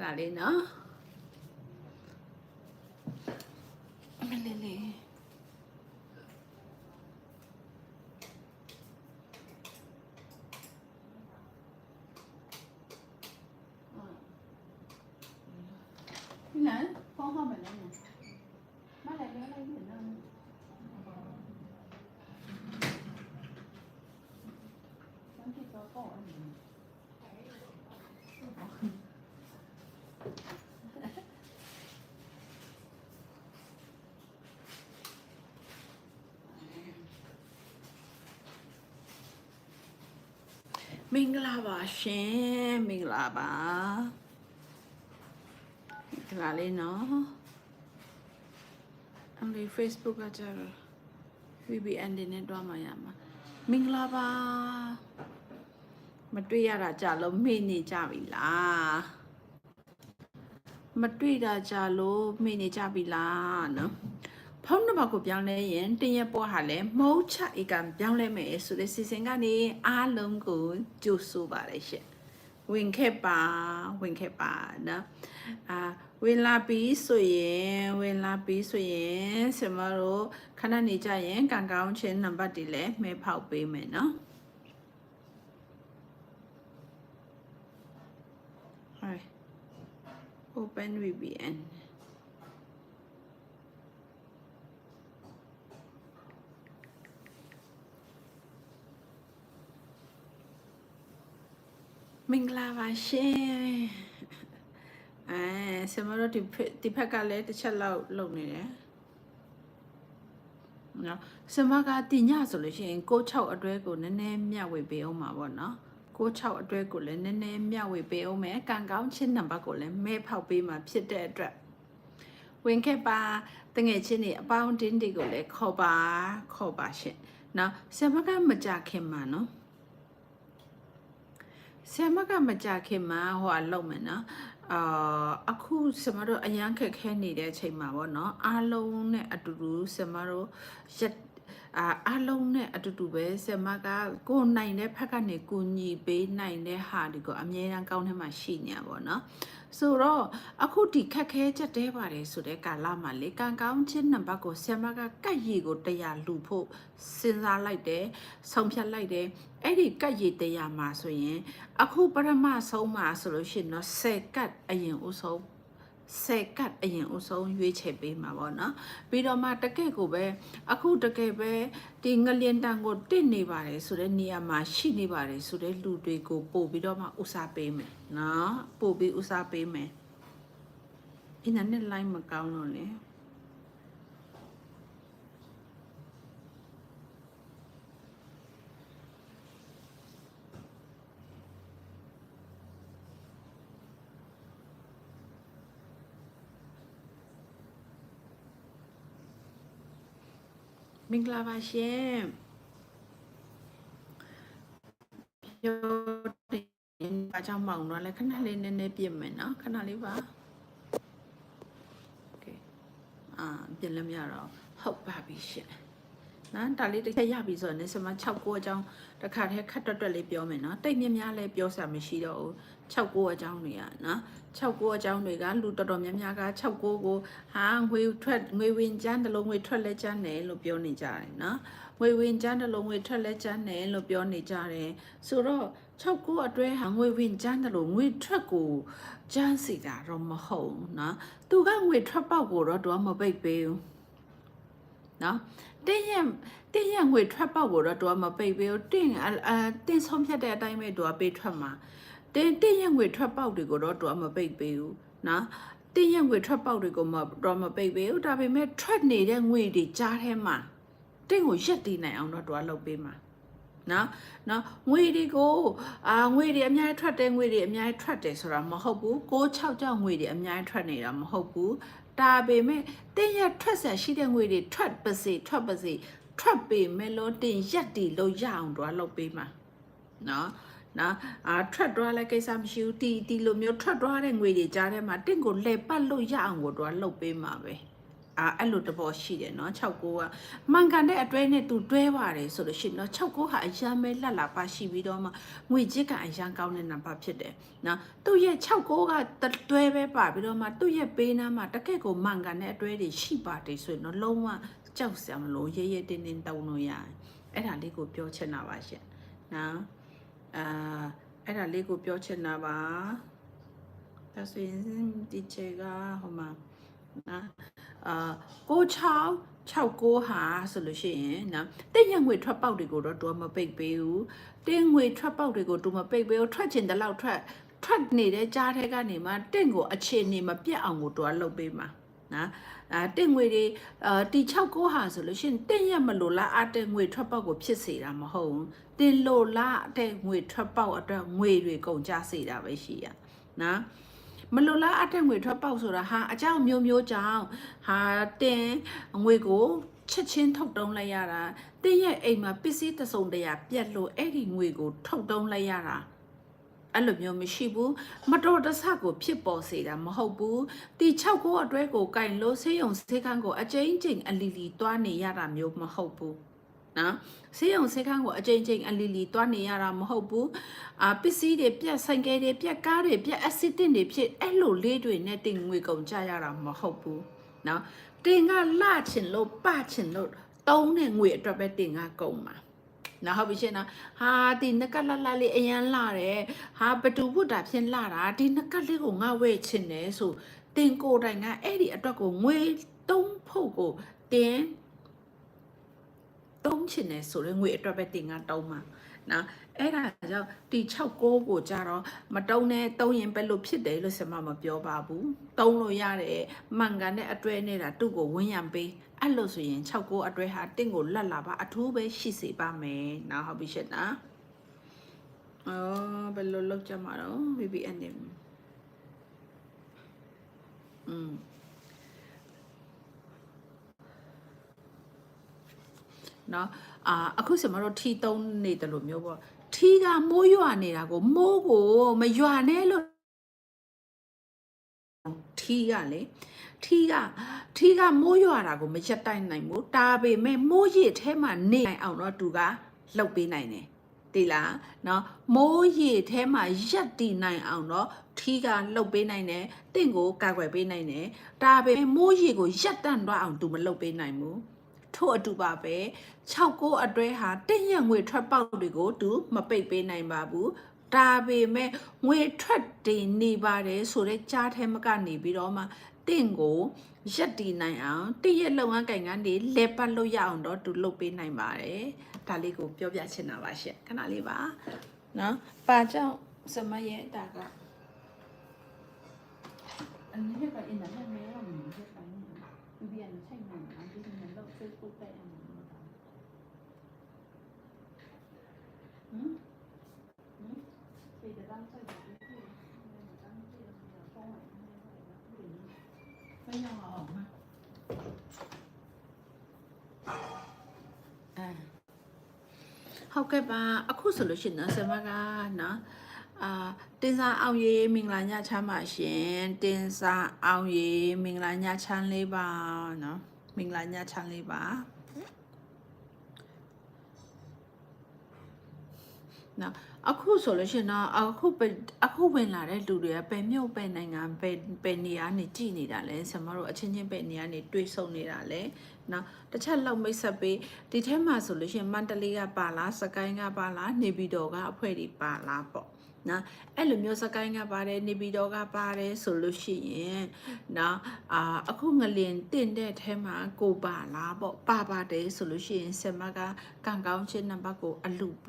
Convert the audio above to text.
ဒါလေးနော်အမလေးလေး你来放好门了呢， မင်္ဂလာပါရှင်မင်္ဂလာပါဒီလာလေးနော်အမေ Facebook ကကြတော့ VPN တွေနဲ့တွားမှရမှာမင်္ဂလာပါမတွေ့ရတာကြာလို့မေ့နေကြပြီလားမတွေ့တာကြာလို့မေ့နေကြပြီလားနော် ဖုန်းနံပါတ်ကိုပြောင်းလဲရင်တင်ရပေါ်ဟာလဲမုတ်ချဧကံပြောင်းလဲမယ်ဆိုတဲ့စီစဉ်ကနေအားလုံးကိုကြိုဆိုပါရရှင်ဝင်ခဲ့ပါဝင်ခဲ့ပါနော်အာဝင်လာပြီးဆိုရင်ဝင်လာပြီးဆိုရင်ဆင်မတို့ခဏနေကြရင်ကံကောင်းချင်းနံပါတ်တွေလည်းမဲဖောက်ပေးမယ်နော်ဟို open VPN မင်္ဂလာပါရှင်အဲဆင်မတို့ဒီဖက်ဒီဖက်ကလည်းတစ်ချက်လောက်လုပ်နေတယ်နော်ဆင်မကတင်ညဆိုလို့ရှိရင်6အတွဲကိုနည်းနည်းမျှဝေပေးအောင်ပါဗောနော်6အတွဲကိုလည်းနည်းနည်းမျှဝေပေးအောင်မယ်ကံကောင်းချင်းနံပါတ်ကိုလည်းမဲဖောက်ပေးမှာဖြစ်တဲ့အတွက်ဝင်ခဲ့ပါတငယ်ချင်းတွေအပေါင်းတင်းတွေကိုလည်းခေါ်ပါခေါ်ပါရှင်နော်ဆင်မကမကြခင်မှာနော် ဆရာမကမကြခင်မှာဟိုအလုံးမယ်နော်အာအခုဆရာမတို့အရန်ခက်ခဲနေတဲ့အချိန်မှာပေါ့နော်အားလုံးနဲ့အတူတူဆရာမတို့ရက်အာအားလုံးနဲ့အတူတူပဲဆရာမကကိုယ်နိုင်တဲ့ဖက်ကနေကိုညီပေးနိုင်တဲ့ဟာဒီကိုအမြဲတမ်းကောင်းထဲမှာရှိနေရပါတော့ ဆိုတော့အခုဒီခက်ခဲချက်တဲပါတယ်ဆိုတဲ့ကာလမှာလေကံကောင်းချင်းနံပါတ်ကိုဆရာမကကတ်ရည်ကိုတရားလူဖို့စဉ်းစားလိုက်တယ်ဆုံးဖြတ်လိုက်တယ်အဲ့ဒီကတ်ရည်တရားမှာဆိုရင် အခုပရမဆုံးမှာဆိုလို့ရှိရင်တော့10ကတ်အရင်ဦးဆုံး 10ကတ်အရင်ဦးဆုံးရွေးချယ်ပေးမှာပေါ့နော်ပြီးတော့မှတကယ့်ကိုပဲအခုတကယ်ပဲဒီငလျင်တန်ကိုတင့်နေပါတယ်ဆိုတဲ့နေရာမှာရှိနေပါတယ်ဆိုတဲ့လူတွေကိုပို့ပြီးတော့မှဥစားပေးမယ်နော်ပို့ပြီးဥစားပေးမယ်အင်းနဲ့ line မကောင်းလို့လေ မင်္ဂလာပါရှင်ပြောတယ်ဘာကြောင့်မောင်တော့လဲခဏလေးနည်းနည်းပြင်မယ်နော်ခဏလေးပါโอเคအာပြင်လည်းမရတော့ဟုတ်ပါပြီရှင် နော်ဒါလေးတစ်ချက်ရပြီဆိုတော့နေစမ6ကိုအကြောင်းတစ်ခါတည်းခတ်တွတ်တွတ်လေးပြောမယ်နော်တိတ်မြများလည်းပြောစရာမရှိတော့ဘူး6ကိုအကြောင်းတွေကနော်6ကိုအကြောင်းတွေကလူတော်တော်များများက6ကိုကိုဟာငွေထွက်ငွေဝင်ကျန်းတစ်လုံးငွေထွက်လဲကျန်းတယ်လို့ပြောနေကြတယ်နော်ငွေဝင်ကျန်းတစ်လုံးငွေထွက်လဲကျန်းတယ်လို့ပြောနေကြတယ်ဆိုတော့6ကိုအတွဲဟာငွေဝင်ကျန်းတယ်လို့ငွေထွက်ကိုကျန်းစီတာတော့မဟုတ်ဘူးနော်သူကငွေထွက်ပေါက်ကိုတော့တော့မပိတ်ပေးဘူး နော်တင်းရတင်းရငွေထွက်ပေါက်ကိုတော့တော့မပိတ်ပေးဘူးတင်းအတင်းဆုံးဖြတ်တဲ့အတိုင်းပဲတော့ပေးထွက်မှာတင်းတင်းရက်ငွေထွက်ပေါက်တွေကိုတော့တော့မပိတ်ပေးဘူးနော်တင်းရက်ငွေထွက်ပေါက်တွေကိုမတော့မပိတ်ပေးဘူးဒါပေမဲ့ထွက်နေတဲ့ငွေတွေကြားထဲမှာတင်းကိုရက်တည်နိုင်အောင်တော့တော့လုပ်ပေးမှာနော်နော်ငွေတွေကိုအာငွေတွေအများကြီးထွက်တယ်ငွေတွေအများကြီးထွက်တယ်ဆိုတာမဟုတ်ဘူး6 6ကြောင့်ငွေတွေအများကြီးထွက်နေတာမဟုတ်ဘူး ဒါပေမဲ့တင်းရက်ထွက်ဆက်ရှိတဲ့ငွေတွေထွက်ပါစေထွက်ပါစေထွက်ပေမဲ့လို့တင်းရက်တည်လို့ရအောင်တော့လုပ်ပေးမှာနော်နော်အာထွက်သွားလဲကိစ္စမရှိဘူးတီတီလိုမျိုးထွက်သွားတဲ့ငွေတွေကြားထဲမှာတင့်ကိုလှည့်ပတ်လို့ရအောင်ကိုတော့လှုပ်ပေးမှာပဲ အာအဲ့လိုတဘောရှိတယ်နော်69ကမှန်ကန်တဲ့အတွဲနဲ့သူတွဲပါတယ်ဆိုလို့ရှိရင်နော်69ဟာအရန်မဲလက်လာပါရှိပြီးတော့မှငွေကြေးကအရန်ကောင်းတဲ့နံပါတ်ဖြစ်တယ်နော်သူ့ရဲ့69ကတွဲပဲပါပြီးတော့မှသူ့ရဲ့ပေးနာမှာတကယ့်ကိုမှန်ကန်တဲ့အတွဲတွေရှိပါတယ်ဆိုရင်နော်လုံးဝကြောက်စရာမလိုရဲရဲတင်းတင်းတုံလို့ရတယ်အဲ့ဒါလေးကိုပြောချင်တာပါရှင်နော်အာအဲ့ဒါလေးကိုပြောချင်တာပါဒါဆိုရင်ဒီချေကဟိုမှာနော် အာ96 69ဟာဆိုလို့ရှိရင်နော်တဲ့ရငွေထွက်ပေါက်တွေကိုတော့တူမပိတ်ပေးဘူးတင်းငွေထွက်ပေါက်တွေကိုတူမပိတ်ပေးဘူးထွက်ချင်တဲ့လောက်ထွက်ထွက်နေတဲ့ကြားထဲကနေမှတင့်ကိုအခြေအနေမပြတ်အောင်ကိုတူကလုပ်ပေးမှာနော်အာတင့်ငွေတွေအာတီ69ဟာဆိုလို့ရှိရင်တင့်ရမလို့လားအတဲ့ငွေထွက်ပေါက်ကိုဖြစ်စေတာမဟုတ်ဘူးတင်လို့လားအတဲ့ငွေထွက်ပေါက်အတွက်ငွေတွေကုန်ကြစေတာပဲရှိရနော် မလိုလားအတက်ငွေထွက်ပေါက်ဆိုတာဟာအကြောင်းမျိုးမျိုးကြောင့်ဟာတင်ငွေကိုချက်ချင်းထုတ်တုံးလိုက်ရတာတင်းရဲ့အိမ်မှာပစ္စည်းတစုံတရာပြက်လို့အဲ့ဒီငွေကိုထုတ်တုံးလိုက်ရတာအဲ့လိုမျိုးမရှိဘူးမတော်တဆကိုဖြစ်ပေါ်စေတာမဟုတ်ဘူးတီ6ကိုအတွဲကိုကင်လို့ဆေးရုံဆေးခန်းကိုအကျဉ်းချင်းအလီလီတွားနေရတာမျိုးမဟုတ်ဘူး နော်ဆေးရုံဆေးခန်းကိုအကျဉ်းချင်းအလီလီတွားနေရတာမဟုတ်ဘူးအာပစ္စည်းတွေပြက်ဆိုင်ကဲတွေပြက်ကားတွေပြက်အက်ဆစ်တင်တွေဖြစ်အဲ့လိုလေးတွေနဲ့တင်ငွေကုန်ကြရတာမဟုတ်ဘူးနော်တင်ကလှချင်လို့ပချင်လို့တုံးတဲ့ငွေအတွက်ပဲတင်ကကုန်မှာနော်ဟုတ်ပြီရှင်နော်ဟာဒီနကလလလေးအရန်လာတယ်ဟာဘတူဘုဒ္ဓဖြစ်လာတာဒီနကလေးကိုငါဝဲချင်တယ်ဆိုတင်ကိုယ်တိုင်ကအဲ့ဒီအတွက်ကိုငွေတုံးဖို့ကိုတင်တုံး ချင်တယ်ဆိုရင်ငွေအတွက်ပဲတင်ကတုံးမှာနော်အဲ့ဒါကြောင့်တီ69ကိုကြတော့မတုံးနဲ့တုံးရင်ပဲလို့ဖြစ်တယ်လို့ဆရာမမပြောပါဘူးတုံးလို့ရတယ်မှန်ကန်တဲ့အတွဲနေတာသူ့ကိုဝင်းရံပေးအဲ့လို့ဆိုရင်69အတွဲဟာတင့်ကိုလက်လာပါအထူးပဲရှိစေပါမယ်နော်ဟုတ်ပြီရှင့်နော်အော်ဘယ်လိုလုပ်ကြမှာတော့ VPN နေอืม နော်အာအခုစမတို့ထီသုံးနေတယ်လို့မျိုးပေါ့ထီကမိုးရွာနေတာကိုမိုးကိုမရွာနဲ့လို့ထီကလေထီကထီကမိုးရွာတာကိုမရက်တိုက်နိုင်ဘူးတာပေမဲ့မိုးရစ်ထဲမှာနေနိုင်အောင်တော့သူကလှုပ်ပေးနိုင်တယ်တိလားနော်မိုးရည်ထဲမှာရက်တည်နိုင်အောင်တော့ထီးကလှုပ်ပေးနိုင်တယ်တင့်ကိုကာကွယ်ပေးနိုင်တယ်ဒါပေမဲ့မိုးရည်ကိုရက်တန့်တော့အောင်သူမလှုပ်ပေးနိုင်ဘူး ထို့အတူပါပဲ6ကိုအတွဲဟာတင့်ရက်ငွေထွက်ပေါက်တွေကိုသူမပိတ်ပေးနိုင်ပါဘူးဒါပေမဲ့ငွေထွက်တင်နေပါတယ်ဆိုတဲ့ကြားထဲမကနေပြီးတော့မှတင့်ကိုရက်တည်နိုင်အောင်တင့်ရဲ့လုပ်ငန်းကင်ကနေလဲပတ်လို့ရအောင်တော့သူလုပ်ပေးနိုင်ပါတယ်ဒါလေးကိုပြောပြချင်တာပါရှင့်ခဏလေးပါနော်ပါကြောင့်စမရဲ့ဒါကအနည်းပါအင်းနဲ့မဲရောမြင်ချက်တိုင်းဒီပြန်ချိန်နေ အောင်ဒီနေ့တော့ Facebook ပဲအမှန်တော့ဟမ်ဟမ်ဒီတော့ဆက်ကြည့်ဘယ်ရောက်အောင်မအဲဟုတ်ကဲ့ပါအခုဆိုလို့ရှိရင်နော်ဆမကနော်အာတင်စာအောင်ရေးမင်္ဂလာညချမ်းပါရှင်တင်စာအောင်ရေးမင်္ဂလာညချမ်းလေးပါနော် မင်္ဂလာညချမ်းလေးပါနော်အခုဆိုလို့ရှိရင်တော့အခုပဲအခုဝင်လာတဲ့လူတွေကပဲမြုပ်ပဲနိုင်ငံပဲပဲနေရာနေကြည်နေတာလဲဆမတို့အချင်းချင်းပဲနေရာနေတွေးဆုံနေတာလဲနော်တစ်ချက်လောက်မိတ်ဆက်ပေးဒီထဲမှာဆိုလို့ရှိရင်မန္တလေးကပါလားစကိုင်းကပါလားနေပြည်တော်ကအဖွဲတွေပါလားပေါ့ နော်အဲ့လိုမျိုးစကိုင်းကပါတယ်နေပြည်တော်ကပါတယ်ဆိုလို့ရှိရင်နော်အာအခုငလင်တင့်တဲ့ထဲမှာကိုပါလားပေါ့ပါပါတယ်ဆိုလို့ရှိရင်ဆမကကံကောင်းချင်းနံပါတ်ကိုအလူ